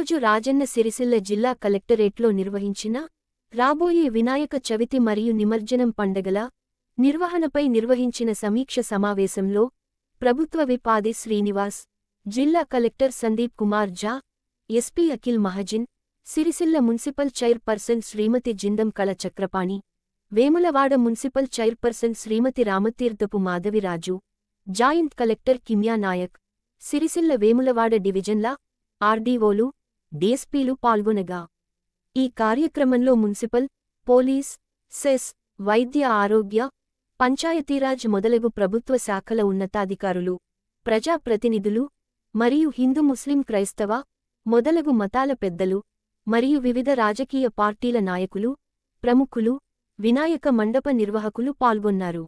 ఈరోజు రాజన్న సిరిసిల్ల జిల్లా కలెక్టరేట్లో నిర్వహించిన రాబోయే వినాయక చవితి మరియు నిమజ్జనం పండగల నిర్వహణపై నిర్వహించిన సమీక్ష సమావేశంలో ప్రభుత్వ విప్ ఆది శ్రీనివాస్ జిల్లా collector Sandeep Kumar Jha SP Akhil Mahajan Sircilla municipal chairperson Shrimati Jindam Kala Chakrapani Vemulawada municipal chairperson Shrimati Ramatheerthapu Madhaviraju joint collector Kimya Nayak Sircilla Vemulawada డివిజన్ల ఆర్డీఓలు డీఎస్పీలు పాల్గొనగా ఈ కార్యక్రమంలో మున్సిపల్ పోలీస్ సెస్ వైద్య ఆరోగ్య పంచాయతీరాజ్ మొదలగు ప్రభుత్వ శాఖల ఉన్నతాధికారులు ప్రజాప్రతినిధులు మరియు హిందూ ముస్లిం క్రైస్తవ మొదలగు మతాల పెద్దలు మరియు వివిధ రాజకీయ పార్టీల నాయకులు ప్రముఖులు వినాయక మండప నిర్వాహకులు పాల్గొన్నారు.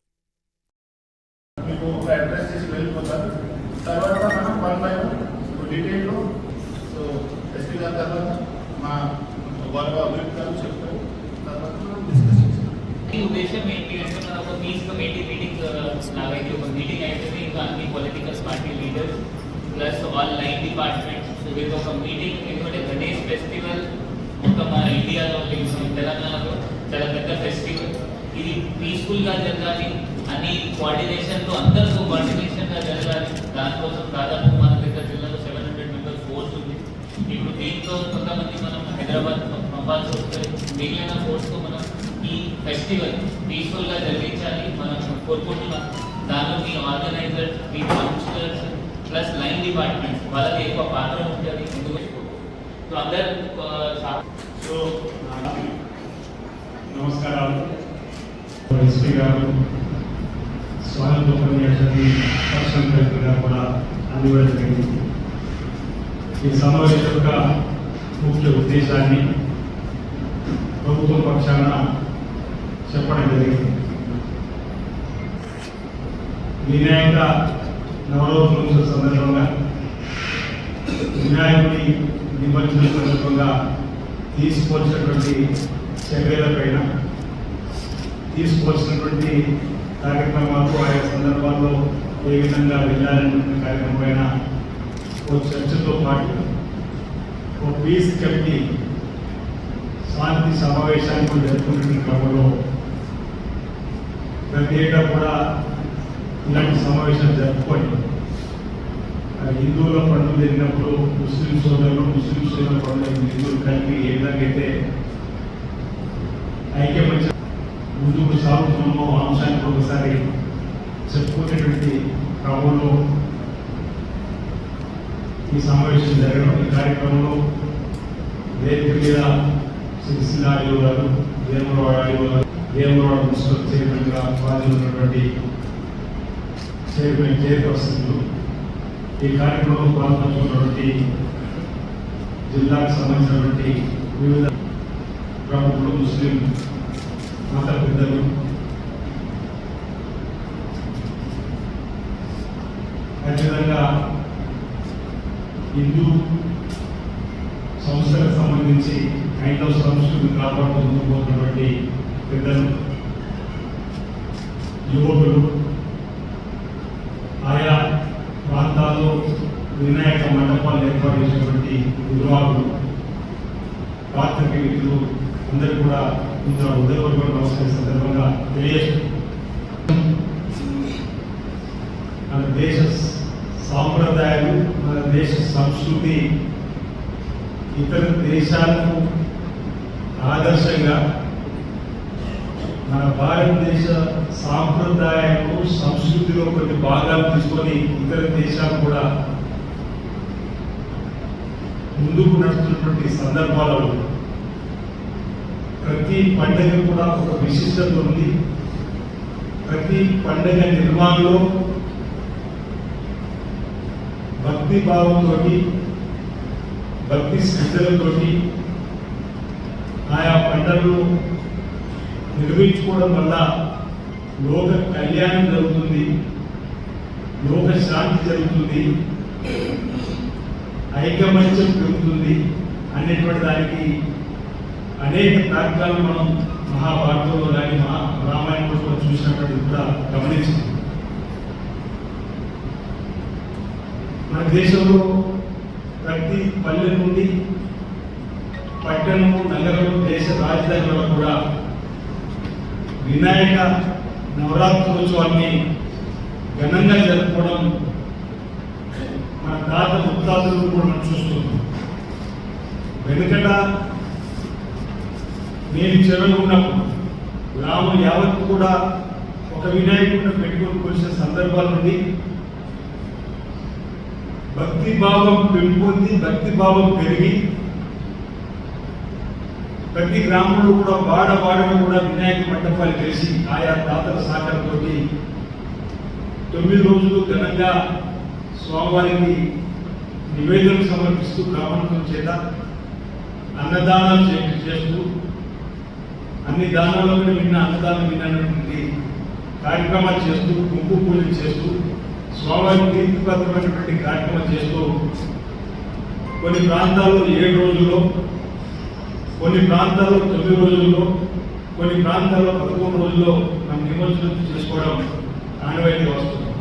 గౌరవ అభివృద్ధి గారు చెప్తారు తర్వాత మనం డిస్కస్ చేస్తాం ఈ ఉద్దేశం ఏంటి అంటే మన ఒక పీస్ కమిటీ మీటింగ్ లాగైతే ఒక మీటింగ్ అయితే ఇంకా అన్ని political party leaders plus all line departments వీళ్ళకి ఒక మీటింగ్ ఎందుకంటే గణేష్ ఫెస్టివల్ మొత్తం మన ఇండియాలో మన తెలంగాణలో చాలా పెద్ద ఫెస్టివల్ ఇది పీస్ఫుల్ గా జరగాలి అన్ని కోఆర్డినేషన్ తో అందరితో కోఆర్డినేషన్ గా జరగాలి దానికోసం దాదాపు మన దగ్గర జిల్లాలో సెవెన్ హండ్రెడ్ మెంబర్స్ ఫోర్స్ ఉంది ఇప్పుడు దీంతో కొంతమంది మనం హైదరాబాద్ పంపాల్సి వస్తుంది మిగిలిన ఫోర్స్తో మనం ఈ ఫెస్టివల్ పీస్ఫుల్గా జరిగించాలి మనం కోరుకుంటున్నాం దానిలో మీ ఆర్గనైజర్ మీ కౌన్సిలర్స్ ప్లస్ లైన్ డిపార్ట్మెంట్స్ వాళ్ళకి ఎక్కువ పాత్ర ఉంటుంది. ఎందుకు సో అందరు సో నమస్కారాలు. ఎస్పీ గారు స్వాగత ఉపన్యాసాన్ని పర్సనల్ కలెక్టర్గా కూడా అందివ్వడం జరిగింది. ఈ సమావేశం యొక్క ముఖ్య ఉద్దేశాన్ని ప్రభుత్వం పక్షాన చెప్పడం జరిగింది. వినాయక నవరోజు సందర్భంగా వినాయకుడి నిమజ్జనం సందర్భంగా తీసుకోవాల్సినటువంటి చర్యలపైన తీసుకోవాల్సినటువంటి కార్యక్రమాలు ఆయా సందర్భాల్లో ఏ విధంగా వెళ్ళాలనే కార్యక్రమం పైన ఓ చర్చతో పాటు ఓ పీస్ కమిటీ శాంతి సమావేశాన్ని జరుపుకుంటున్న క్రమంలో ప్రతి ఏటా కూడా ఇలాంటి సమావేశాలు జరుపుకొని హిందువుల పండుగ జరిగినప్పుడు ముస్లిం సోదరులు ముస్లిం సోదరుల పండుగ హిందువులు కలిపి ఏ విధంగా అయితే ఐక్యమత్య ముందుకు సాగుతున్నామో అంశానికి ఒకసారి చెప్పుకునేటువంటి క్రమంలో ఈ సమావేశం జరగడం ఈ కార్యక్రమంలో వేదిక మీద సిరిసిల్ల ఆడియో గారు వేమరావు ఆడియో గారు వేమరావు మున్సిపల్ చైర్మన్గా ఉన్నటువంటి చైర్మన్ చైర్పర్సన్లు ఈ కార్యక్రమంలో పాల్గొన్నటువంటి జిల్లాకు సంబంధించినటువంటి వివిధ ప్రముఖులు ముస్లిం మత పెద్దలు అదేవిధంగా హిందూ సంస్థలకు సంబంధించి హైందవ సంస్కృతిని కాపాడుతూ పోతున్నటువంటి పెద్దలు యువకులు ఆయా ప్రాంతాల్లో వినాయక మండపాలు ఏర్పాటు చేసినటువంటి నిర్వాహకులు పాత్రికేయులు అందరూ కూడా ఇంత ఉదయవర్గం నమస్కారం సందర్భంగా తెలియజేస్తారు మన దేశ సాంప్రదాయాలు మన దేశ సంస్కృతి ఇతర దేశాలకు ఆదర్శంగా మన భారతదేశ సాంప్రదాయాలు సంస్కృతిలో కొన్ని భాగాలు తీసుకొని ఇతర దేశాలు కూడా ముందుకు నడుస్తున్నటువంటి సందర్భాలలో ప్రతి పండుగ కూడా ఒక విశిష్టత ఉంది. ప్రతి పండుగ నిర్మాణంలో భక్తి భావంతో భక్తి శ్రద్ధలతోటి ఆయా పండుగలు నిర్వహించుకోవడం వల్ల లోక కళ్యాణం జరుగుతుంది లోక శాంతి జరుగుతుంది ఐకమత్యం పెరుగుతుంది అనేటువంటి దానికి అనేక తార్కాలు మనం మహాభారతంలో కానీ మహా రామాయణంలో చూసినటువంటి కూడా గమనించింది మన దేశంలో ప్రతి పల్లె నుండి పట్టణము నగరం దేశ రాజధానిలో కూడా వినాయక నవరాత్రోత్సవాన్ని ఘనంగా జరుపుకోవడం మన తాత ముత్తాతలు కూడా మనం చూస్తున్నాం. వెనుకట నేను చెరువులు ఉన్నప్పుడు గ్రామం యావత్తు కూడా ఒక వినాయకుడిని పెట్టుకొని కొలిసిన సందర్భాలు నుండి భక్తి భావం పెంపొంది భక్తి భావం పెరిగి ప్రతి గ్రామంలో కూడా వాడ వాడలో కూడా వినాయక మండపాలు కలిసి ఆయా తాతల సహకారంతో తొమ్మిది రోజులు ఘనంగా స్వామివారికి నివేదన సమర్పిస్తూ గ్రామంతో చేత అన్నదానాలు చే- చేస్తూ అన్ని దానాలను కూడా విన్న అన్నదానం విన్నటువంటి కార్యక్రమాలు చేస్తూ కుంకు పూజలు చేస్తూ స్వామివారికి తీర్థపత్రమైనటువంటి కార్యక్రమం చేస్తూ కొన్ని ప్రాంతాల్లో ఏడు రోజుల్లో కొన్ని ప్రాంతాల్లో తొమ్మిది రోజుల్లో కొన్ని ప్రాంతాల్లో పదకొండు రోజుల్లో మనం నిమజ్జనం చేసుకోవడం ఆనవాయితీ వస్తుంది.